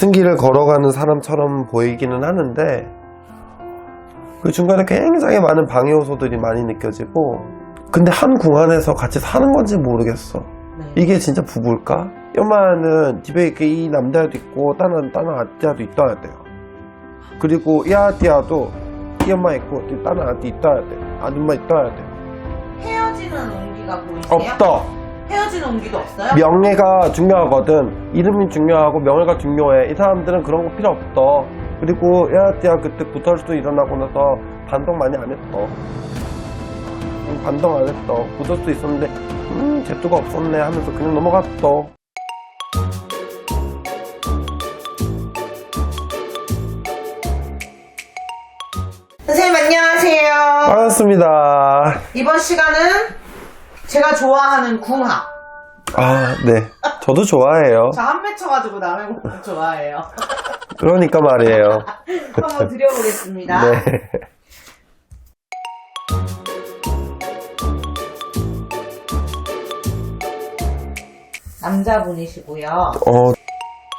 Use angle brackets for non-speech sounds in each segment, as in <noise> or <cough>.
같은 길을 걸어가는 사람처럼 보이기는 하는데 그 중간에 굉장히 많은 방해 요소들이 많이 느껴지고 근데 한 궁안에서 같이 사는 건지 모르겠어 네. 이게 진짜 부부일까? 엄마는 집에 이렇게 이 남자도 있고 다른 다른 아띠아도 있어야 돼요 그리고 이 아띠아도 이 엄마 있고 이 다른 아띠 있어야 돼요 아줌마 있어야 돼요 헤어지는 온기가 보이세요? 없다 헤어지는 온기도 없어요? 명예가 중요하거든. 이름이 중요하고 명예가 중요해. 이 사람들은 그런 거 필요 없어. 그리고 야띠야 그때 구설수 일어나고 나서 반동 많이 안 했어. 음, 반동 안 했어. 구설수 있었는데 음 재주가 없었네 하면서 그냥 넘어갔어. 선생님 안녕하세요. 반갑습니다. 이번 시간은 제가 좋아하는 궁합. 아 네. 저도 좋아해요. 저 한 맺혀가지고 남의 곡 좋아해요. 그러니까 말이에요. <laughs> 한번 드려보겠습니다. 네. 남자분이시고요. 어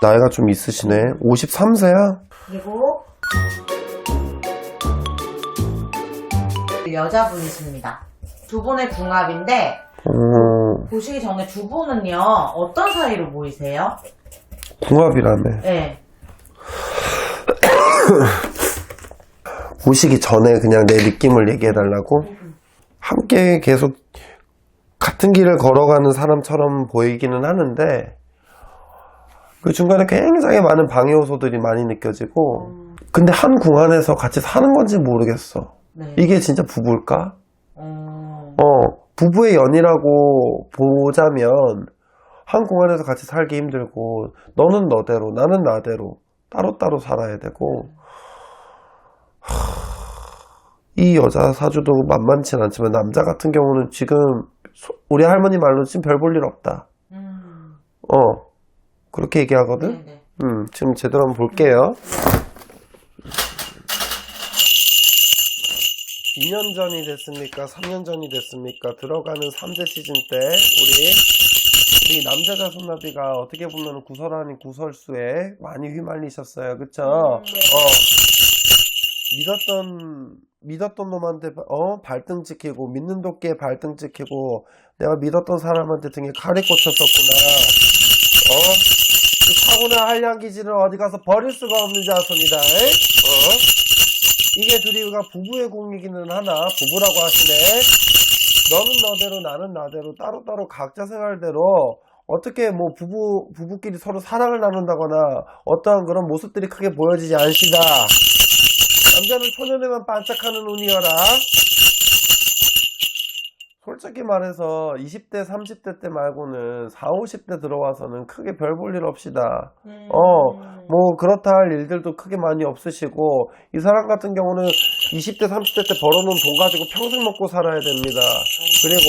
나이가 좀 있으시네. 53세야? 그리고 여자분이십니다. 두 분의 궁합인데 어 보시기 전에 두 분은요 어떤 사이로 보이세요? 궁합이라며. 네. <coughs> 보시기 전에 그냥 내 느낌을 얘기해달라고? 함께 계속 같은 길을 걸어가는 사람처럼 보이기는 하는데 그 중간에 굉장히 많은 방해 요소들이 많이 느껴지고 근데 한 궁 안에서 같이 사는 건지 모르겠어. 네. 이게 진짜 부부일까? 어, 어, 부부의 연이라고 보자면 한 공간에서 같이 살기 힘들고 너는 너대로 나는 나대로 따로따로 살아야 되고 하, 이 여자 사주도 만만치 않지만 남자 같은 경우는 지금 소- 우리 할머니 말로 지금 별 볼 일 없다. 음, 어 그렇게 얘기하거든. 네네. 음 지금 제대로 한번 볼게요. 2년 전이 됐습니까? 3년 전이 됐습니까? 들어가는 3대 시즌 때 우리 우리 남자 자손나비가 어떻게 보면 구설 아닌 구설수에 많이 휘말리셨어요. 그쵸? 음, 네. 어. 믿었던 믿었던 놈한테 바- 어 발등 찍히고 믿는 도끼에 발등 찍히고 내가 믿었던 사람한테 등에 칼이 꽂혔었구나. 어? 그 사고나 한량 기질을 어디 가서 버릴 수가 없는 자손이다. 에? 어? 이게 둘이가 부부의 공이기는 하나 부부라고 하시네. 너는 너대로 나는 나대로 따로따로 각자 생활대로 어떻게 뭐 부부 부부끼리 서로 사랑을 나눈다거나 어떠한 그런 모습들이 크게 보여지지 않시다. 남자는 초년에만 반짝하는 운이여라. 솔직히 말해서 20대, 30대 때 말고는 4, 50대 들어와서는 크게 별 볼 일 없시다. 음, 어, 뭐 그렇다 할 일들도 크게 많이 없으시고 이 사람 같은 경우는 20대 30대 때 벌어놓은 돈 가지고 평생 먹고 살아야 됩니다 그리고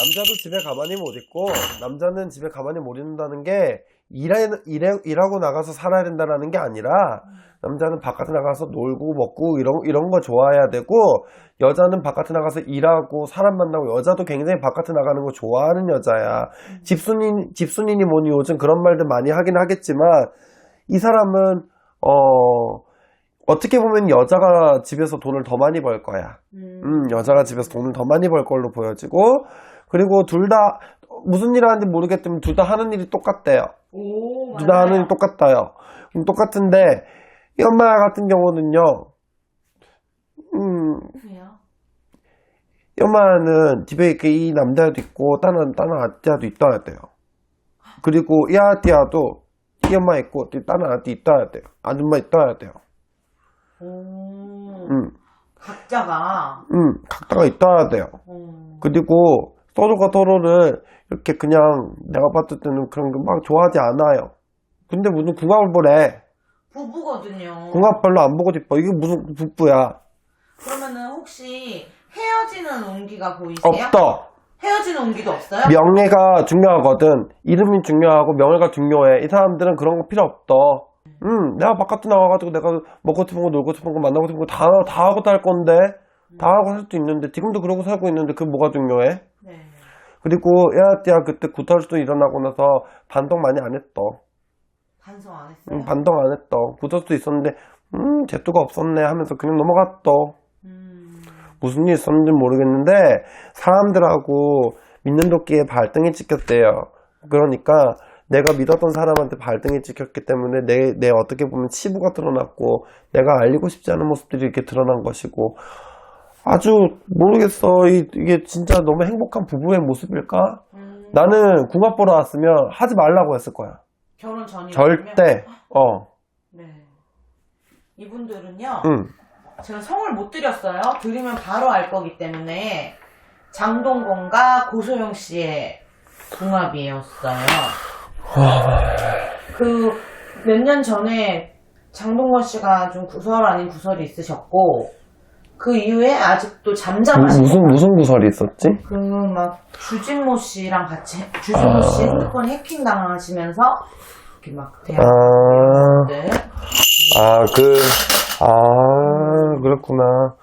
남자도 집에 가만히 못 있고 남자는 집에 가만히 못 있는다는 게 일해, 일해, 일하고 나가서 살아야 된다는 게 아니라 남자는 바깥에 나가서 놀고 먹고 이런, 이런 거 좋아해야 되고 여자는 바깥에 나가서 일하고 사람 만나고 여자도 굉장히 바깥에 나가는 거 좋아하는 여자야. 집순이, 집순이니 뭐니 요즘 그런 말들 많이 하긴 하겠지만 이 사람은 어 어떻게 보면 여자가 집에서 돈을 더 많이 벌 거야. 음, 음, 여자가 집에서 돈을 더 많이 벌 걸로 보여지고 그리고 둘 다 무슨 일 하는지 모르겠지만 둘 다 하는 일이 똑같대요. 오, 둘 다 하는 일이 똑같아요. 음, 똑같은데 이 엄마 같은 경우는요. 음, 똑같아요. 이 엄마는 집에 이렇게 이 남자도 있고 다른 다른 아띠아도 있어야 돼요. 그리고 이 아띠아도 이 엄마 있고 다른 아띠 있어야 돼요. 아줌마 있어야 돼요. 오, 음, 각자가 음, 각자가 있어야 돼요. 어, 그리고 서로가 서로를 이렇게 그냥 내가 봤을 때는 그런 거 막 좋아하지 않아요. 근데 무슨 궁합을 보래. 부부거든요. 궁합 별로 안 보고 싶어. 이게 무슨 북부야. 그러면은 혹시 헤어지는 온기가 보이세요? 없다. 헤어지는 온기도 없어요? 명예가 중요하거든. 이름이 중요하고 명예가 중요해. 이 사람들은 그런 거 필요 없다. 음, 내가 바깥에 나가가지고 내가 먹고 싶은 거, 놀고 싶은 거, 만나고 싶은 거 다, 다 하고 살 건데. 다 하고 살 수도 있는데, 지금도 그러고 살고 있는데, 그게 뭐가 중요해? 반성 안 했어요? 음, 반동 안 했더. 부적도 있었는데, 음, 제뚜가 없었네 하면서 그냥 넘어갔더. 음, 무슨 일 있었는지 모르겠는데, 사람들하고 믿는 도끼에 발등이 찍혔대요. 그러니까, 내가 믿었던 사람한테 발등이 찍혔기 때문에 내, 내 어떻게 보면 치부가 드러났고, 내가 알리고 싶지 않은 모습들이 이렇게 드러난 것이고, 아주 모르겠어. 이, 이게 진짜 너무 행복한 부부의 모습일까? 음, 나는 궁합 보러 왔으면 하지 말라고 했을 거야. 결혼 전이요? 절대. 어, 네. 이분들은요, 응. 제가 성을 못 드렸어요. 드리면 바로 알 거기 때문에 장동건과 고소영 씨의 궁합이었어요. 그 몇 년 전에 장동건 씨가 좀 구설 아닌 구설이 있으셨고 그 이후에 아직도 잠잠하신 무슨, 무슨 구설이 있었지? 그 막 주진모 씨랑 같이 주진모 씨 아. 핸드폰 해킹 당하시면서 이렇게 막 대학 아, 때 아, 그, 아, 그렇구나.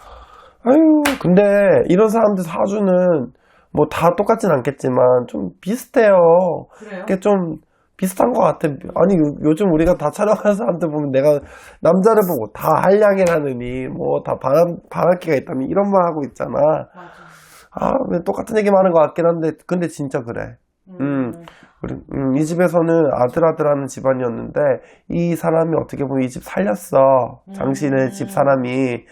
아유, 근데 이런 사람들 사주는 뭐 다 똑같진 않겠지만 좀 비슷해요. 그래요? 이게 좀 비슷한 것 같아. 아니, 요, 즘 우리가 다 촬영하는 사람들 보면 내가 남자를 보고 다 한량이라느니, 뭐 다 바람, 바람기가 있다니 이런 말 하고 있잖아. 아, 왜 똑같은 얘기만 하는 것 같긴 한데, 근데 진짜 그래. 음. 우리, 음, 이 집에서는 아들아들하는 집안이었는데, 이 사람이 어떻게 보면 이 집 살렸어. 당신의 음. 집 사람이,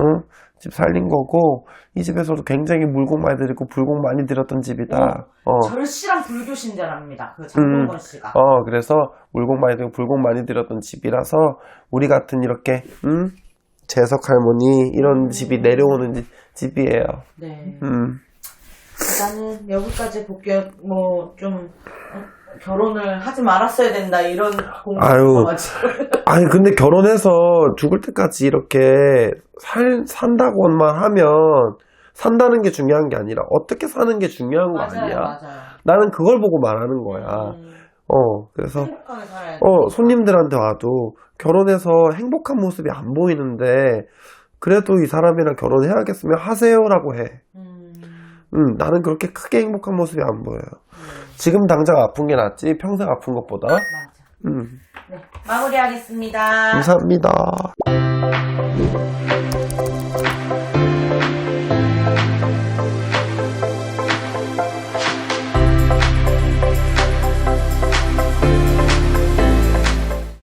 응? 집 살린 거고, 이 집에서도 굉장히 물공 많이 들이고 불공 많이 들였던 집이다. 어. 절실한 불교 신자랍니다. 그 장동건 씨가. 어, 그래서 물공 많이 들고 불공 많이 들였던 집이라서, 우리 같은 이렇게, 음? 재석 할머니, 이런 집이 내려오는 지- 집이에요. 네. 음. 나는 여기까지 볼게요. 뭐, 좀, 어, 결혼을 하지 말았어야 된다, 이런 아유. 공부가지고. 아니 근데 결혼해서 죽을 때까지 이렇게 살 산다고만 하면 산다는 게 중요한 게 아니라 어떻게 사는 게 중요한 거 맞아요, 아니야. 맞아요. 나는 그걸 보고 말하는 거야. 음, 어 그래서. 어 손님들한테 와도 결혼해서 행복한 모습이 안 보이는데 그래도 이 사람이랑 결혼해야겠으면 하세요라고 해. 음, 음 나는 그렇게 크게 행복한 모습이 안 보여요. 네, 지금 당장 아픈 게 낫지 평생 아픈 것보다. 맞아. 음 네, 마무리하겠습니다. 감사합니다.